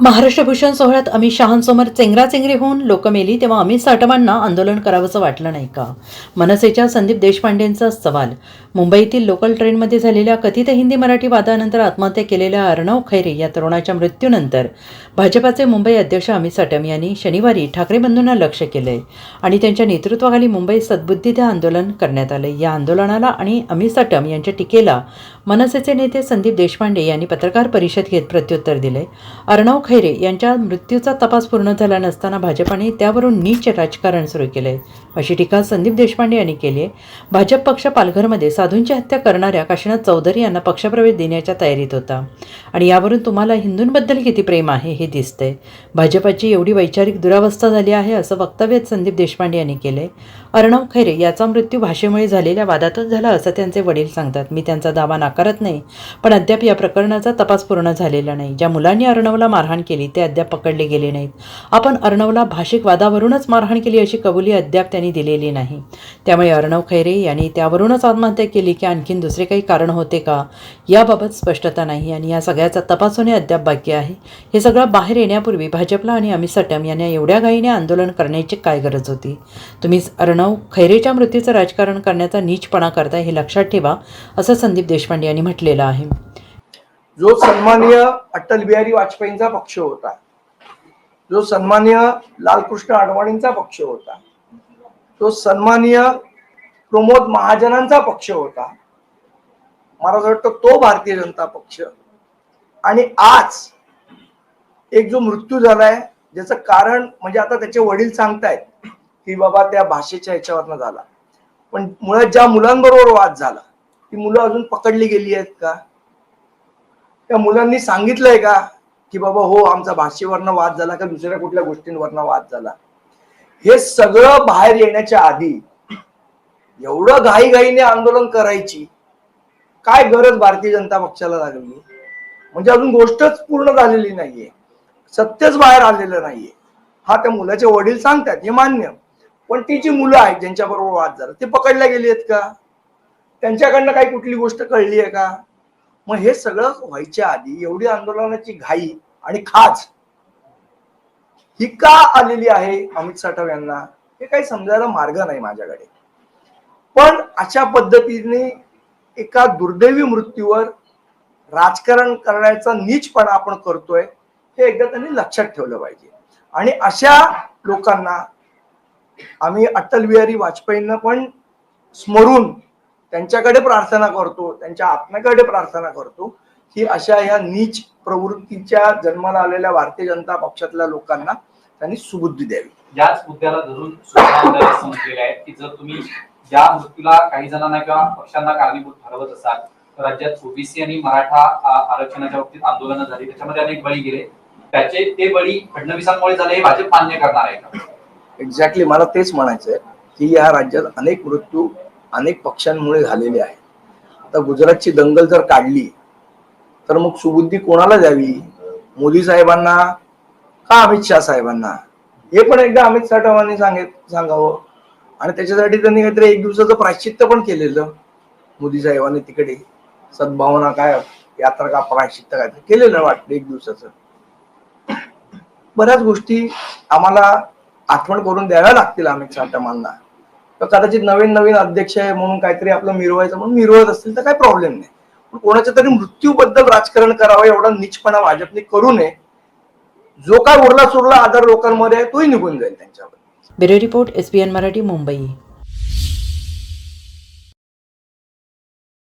महाराष्ट्र भूषण सोहळ्यात अमित शहांसमोर चेंगराचेंगरी होऊन लोक मेली तेव्हा अमित साटमांना आंदोलन करावंसं वाटलं नाही का? मनसेच्या संदीप देशपांडेंचा सवाल. मुंबईतील लोकल ट्रेनमध्ये झालेल्या कथित हिंदी मराठी वादानंतर आत्महत्या केलेल्या अर्णव खैरे या तरुणाच्या मृत्यूनंतर भाजपाचे मुंबई अध्यक्ष अमित साटम यांनी शनिवारी ठाकरे बंधूंना लक्ष आहे आणि त्यांच्या नेतृत्वाखाली मुंबई सद्बुद्धीथे आंदोलन करण्यात आले या आंदोलनाला आणि अमित साटम यांच्या टीकेला मनसेचे नेते संदीप देशपांडे यांनी पत्रकार परिषद घेत प्रत्युत्तर दिले. अर्णव खैरे यांच्या मृत्यूचा तपास पूर्ण झाला नसताना भाजपाने त्यावरून नीच राजकारण सुरू केले. अशी टीका संदीप देशपांडे यांनी केली आहे. भाजप पक्ष पालघरमध्ये साधूंची हत्या करणाऱ्या काशीनाथ चौधरी यांना पक्षप्रवेश देण्याच्या तयारीत होता. आणि यावरून तुम्हाला हिंदूंबद्दल किती प्रेम आहे हे दिसतंय. भाजपाची एवढी वैचारिक दुरावस्था झाली आहे असं वक्तव्य संदीप देशपांडे यांनी केले अर्णव खैरे याचा मृत्यू भाषेमुळे झालेल्या वादातच झाला असं त्यांचे वडील सांगतात. मी त्यांचा दावा नाकारत नाही. पण अद्याप या प्रकरणाचा तपास पूर्ण झालेला नाही. ज्या मुलांनी अर्णवला मारहाण केली ते अद्याप पकडले गेले नाहीत. आपण अर्णवला भाषिक वादावरूनच मारहाण केली अशी कबुली अद्याप त्यांनी दिलेली नाही. त्यामुळे अर्णव खैरे यांनी त्यावरूनच आत्महत्या केली की आणखीन दुसरे काही कारण होते का? याबाबत स्पष्टता नाही आणि या सगळ्याचा तपास होणे अद्याप बाकी आहे. हे सगळं बाहेर येण्यापूर्वी भाजपला आणि अमित सटम यांना एवढ्या घाईने आंदोलन करण्याची काय गरज होती? तुम्ही अर्णव खैरेच्या मृत्यूचं राजकारण करण्याचा नीचपणा करताय हे लक्षात ठेवा असं संदीप देशपांडे यांनी म्हटलेलं आहे. जो सन्माननीय अटल बिहारी वाजपेयींचा पक्ष होता जो सन्माननीय लालकृष्ण अडवाणींचा पक्ष होता जो सन्माननीय प्रमोद महाजनांचा पक्ष होता मला असं वाटतं तो भारतीय जनता पक्ष. आणि आज एक जो मृत्यू झालाय ज्याचं कारण म्हणजे आता त्याचे वडील सांगतायत की बाबा त्या भाषेच्या ह्याच्यावरनं झाला. पण मुळात ज्या मुलांबरोबर वाद झाला ती मुलं अजून पकडली गेली आहेत का? त्या मुलांनी सांगितलंय का? की बाबा हो आमचा भाषेवरनं वाद झाला का? दुसऱ्या कुठल्या गोष्टींवरनं वाद झाला? हे सगळं बाहेर येण्याच्या आधी एवढं घाईघाईने आंदोलन करायची काय गरज भारतीय जनता पक्षाला लागली? म्हणजे अजून गोष्टच पूर्ण झालेली नाहीये. सत्यच बाहेर आलेलं नाहीये. हा त्या मुलाचे वडील सांगतात हे मान्य. पण ती जी मुलं आहेत ज्यांच्याबरोबर वाद झाला ते पकडल्या गेली आहेत का? त्यांच्याकडनं काही कुठली गोष्ट कळली आहे का? मग हे सगळं व्हायच्या आधी एवढी आंदोलनाची घाई आणि खाज ही का आलेली आहे अमित साठव यांना? हे काही समजायला मार्ग नाही माझ्याकडे. पण अशा पद्धतीने एका दुर्दैवी मृत्यूवर राजकारण करण्याचा नीचपणा आपण करतोय हे एकदा त्यांनी लक्षात ठेवलं पाहिजे. आणि अशा लोकांना आम्ही अटल बिहारी वाजपेयींना पण स्मरून त्यांच्याकडे प्रार्थना करतो त्यांच्या आत्म्याकडे प्रार्थना करतो. की अशा या नीच प्रवृत्तीच्या जन्माला आलेल्या भारतीय जनता पक्षातल्या लोकांना त्यांनी सुबुद्धी द्यावी. याच मुद्द्याला धरून आहेत की जर तुम्ही या मृत्यूला काही जणांना किंवा पक्षांना कारणीभूत ठरवत असाल तर राज्यात ओबीसी आणि मराठा आरक्षणाच्या बाबतीत आंदोलनं झाली. त्याच्यामध्ये अनेक बळी गेले. त्याचे ते बळी फडणवीसांमुळे झाले हे भाजप मान्य करणार आहे का? एक्झॅक्टली मला तेच म्हणायचं आहे की या राज्यात अनेक मृत्यू अनेक पक्षांमुळे झालेले आहे. आता गुजरातची दंगल जर काढली तर मग सुबुद्धी कोणाला द्यावी? मोदी साहेबांना का अमित शहा साहेबांना? हे पण एकदा अमित साठवांनी सांगित सांगावं. आणि त्याच्यासाठी त्यांनी काहीतरी एक दिवसाचं प्रायश्चित्त पण केलेलं मोदी साहेबांनी तिकडे. सद्भावना काय यात्रा का प्रायश्चित्त काय? केलेलं वाटतं एक दिवसाचं. बऱ्याच गोष्टी आम्हाला आठवण करून द्याव्या लागतील अमित साठवांना कदाचित नवीन नवीन अध्यक्ष आहे म्हणून काहीतरी आपलं मिरवायचं म्हणून मिरवत असतील तर काही प्रॉब्लेम नाही. पण कोणाच्या तरी मृत्यूबद्दल राजकारण करावं एवढा निचपणा भाजपने करू नये. जो काय उरला सुरला आधार लोकांमध्ये आहे तोही निघून जाईल त्यांच्यावर. Bureau report S Marathi Mumbai.